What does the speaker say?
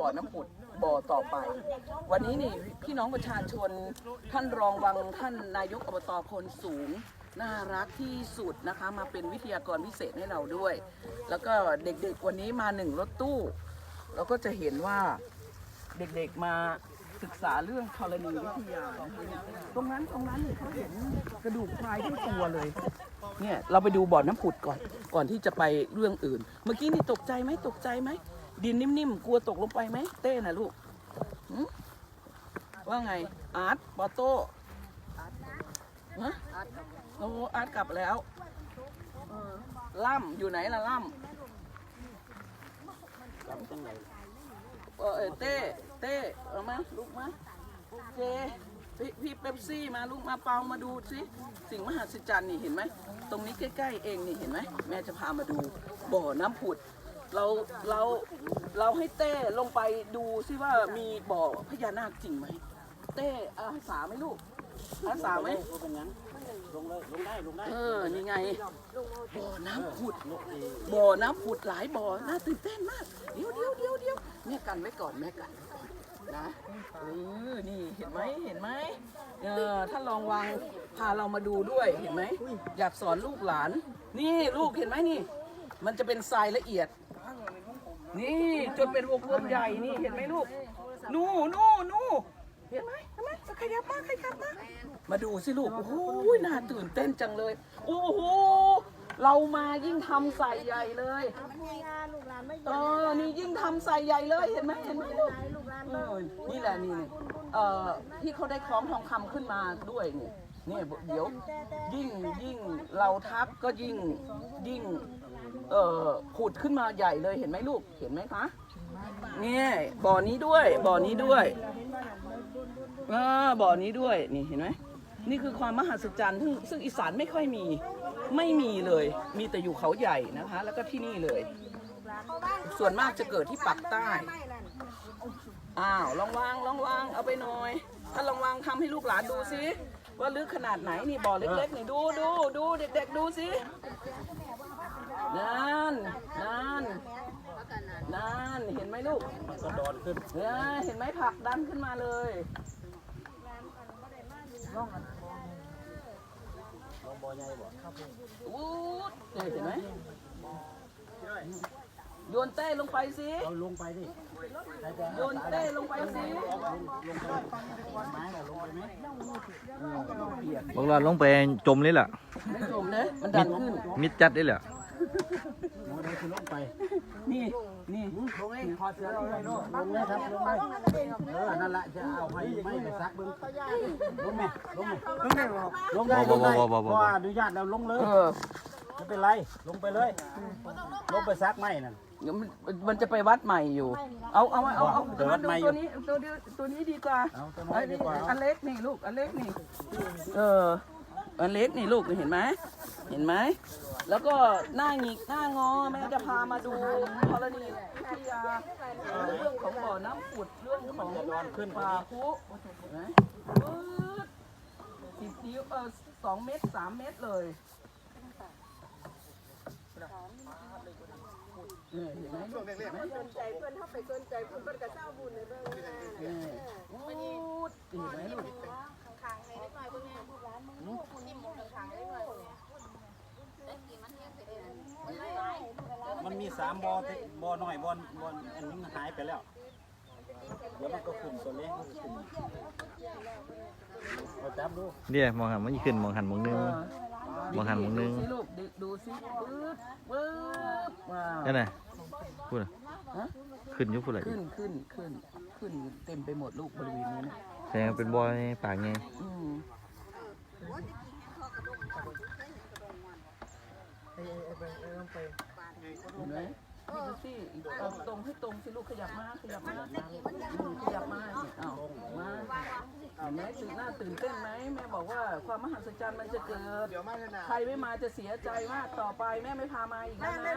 บ่อน้ำผุดบ่อต่อไป วันนี้นี่พี่น้องประชาชนท่านรองวังท่านนายกอบตพลสูง น่ารักที่สุดนะคะ มาเป็นวิทยากรพิเศษให้เราด้วย แล้วก็เด็กๆวันนี้มาหนึ่งรถตู้เราก็จะเห็นว่าเด็กๆมาศึกษาเรื่องธรณีวิทยา ตรงนั้นตรงนั้นเนี่ยเขาเห็นกระดูกควายทั้งตัวเลย เนี่ยเราไปดูบ่อน้ำผุดก่อนก่อนที่จะไปเรื่องอื่น เมื่อกี้นี่ตกใจไหมตกใจไหม ดินนิ่มๆ กลัวตกลงไปไหมเต้นะลูกว่าไง อาร์ตปอโต้ฮะโอ้อาร์ตกลับแล้วล่ำอยู่ไหนล่ะล่ำเออเออเต้เต้เอามาลูกมาเจพี่พี่เป๊ปซี่มาลูกมาเปามาดูสิสิ่งมหัศจรรย์นี่เห็นไหม ตรงนี้ใกล้ๆเองนี่เห็นไหม แม่จะพามาดูบ่อน้ำผุด เราเราเราให้เต้ลงไปดูซิว่ามีบ่อพญานาคจริงไหม เต้อาสาไหมลูกอาสาไหมเป็นงั้นลงเลยลงได้ลงได้เออนี่ไงบ่อน้ำผุดบ่อน้ำผุดหลายบ่อน่าตื่นเต้นมากเดี๋ยวเดี๋ยวเดี๋ยวเดี๋ยวแม่กันไว้ก่อนแม่กันไว้ก่อนนะเออนี่เห็นไหมเห็นไหมเออท่านลองวางพาเรามาดูด้วยเห็นไหมอยากสอนลูกหลาน นี่ลูกเห็นไหมนี่ มันจะเป็นทรายละเอียด นี่จนเป็นวงกลมใหญ่นี่เห็นไหมลูกนู่นู่นู่เห็นไหมเห็นไหมขยับมาขยับมามาดูสิลูกโอ้โหน่าตื่นเต้นจังเลยโอ้โหเรามายิ่งทำใส่ใหญ่เลยลูกหลานไม่เออนี่ยิ่งทำใส่ใหญ่เลยเห็นไหมเห็นไหมลูกลูกหลานเออนี่แหละนี่นี่เอ่อที่เขาได้คล้องทองคำขึ้นมาด้วยเนี่ยนี่เดี๋ยวยิ่งยิ่งเราทักก็ยิ่งยิ่ง เอ่อผุดขึ้นมาใหญ่เลยเห็นไหมลูกเห็นไหมคะเนี่ยบ่อนี้ด้วยบ่อนี้ด้วยเออบ่อนี้ด้วยนี่เห็นไหมนี่คือความมหัศจรรย์ซึ่งซึ่งอีสานไม่ค่อยมีไม่มีเลย มีแต่อยู่เขาใหญ่นะคะ แล้วก็ที่นี่เลย ส่วนมากจะเกิดที่ปักใต้อ้าวลองวางลองวางเอาไปหน่อยถ้าลองวางทำให้ลูกหลานดูสิว่าลึกขนาดไหนนี่บ่อเล็กๆนี่ดูดูดูเด็ก ๆ ดูสิ นั่นนั่นนั่นเห็นไหมลูกมันก็ดอนขึ้นเออเห็นไหมผักดันขึ้นมาเลยลงบ่อใหญ่บ่วูดเนี่ยเห็นไหมโยนเต้ลงไปสิเราลงไปดิใครจะโยนเต้ลงไปสิลงไปไม้เราลงไปไหมบางรอดลงไปจมเลยล่ะไม่จมนะมันดันขึ้นมิดจัดได้แหละ โมเดลคือลงไปนี่นี่ลงเองพอเสือลงเลยลงเลยครับลงเลยเออนั่นแหละจะเอาไม้ไม้ไปซักเบิ้งลงไหมลงไหมลงได้ลงได้ลงได้เพราะว่าอนุญาตแล้วลงเลยเออไม่เป็นไรลงไปเลย ลงไปซักไม้นั่นเดี๋ยวมันมันจะไปวัดใหม่อยู่ เอาเอาเอาเอาเดี๋ยววัดใหม่อยู่ตัวนี้ตัวนี้ตัวนี้ดีกว่าเอาตัวน้อยดีกว่าอันเล็กนี่ลูกอันเล็กนี่เออ อันเล็กนี่ลูกเห็นไหมเห็นไหม แล้วก็หน้าหงิกหน้างอแม่จะพามาดูธรณีวิทยาเอ่อเรื่องของบ่อน้ำผุดเรื่องของดอนขึ้นป่าพุเห็นไหมปื๊ดสิบนิ้วเออสองเมตรสามเมตรเลยเนี่ยเห็นไหมลูกเห็นไหมสนใจเพื่อนเข้าไปสนใจเพื่อนเพื่อนกระเจ้าบุญเลยเพื่อนเนี่ยปูดเห็นไหมลูก ขางในเล็กน้อยพวกนี้ลูกหลานมึงคุณนิ่มของขางเล็กน้อยพวกนี้ มันมี สามบ่อที่บ่อน้อยบ่อบ่ออันนี้มันหายไปแล้ว เดี๋ยวมันก็ขึ้นตัวเล็กมันก็ขึ้นเราจับดูเดี๋ยวมองหันมันขึ้นมองหันมองนึง มองหันมองนึง ดูสิลูกดูดูสิปื๊ดปื๊ดว้าวนั่นน่ะพูดน่ะฮะขึ้นอยุบพูดอะไรขึ้นขึ้นขึ้นขึ้นเต็มไปหมดลูกบริเวณนี้นะแสดงว่าเป็นบอยปากไงอืมเห็นไหมนี่ดูสิเอาตรงให้ตรงสิลูกขยับมาขยับมากขยับมาเอามาเห็นไหมตื่นหน้าตื่นเต้นไหมแม่บอกว่าความมหัศจรรย์มันจะเกิดใครไม่มาจะเสียใจมากต่อไปแม่ไม่พามาอีกแล้วนะ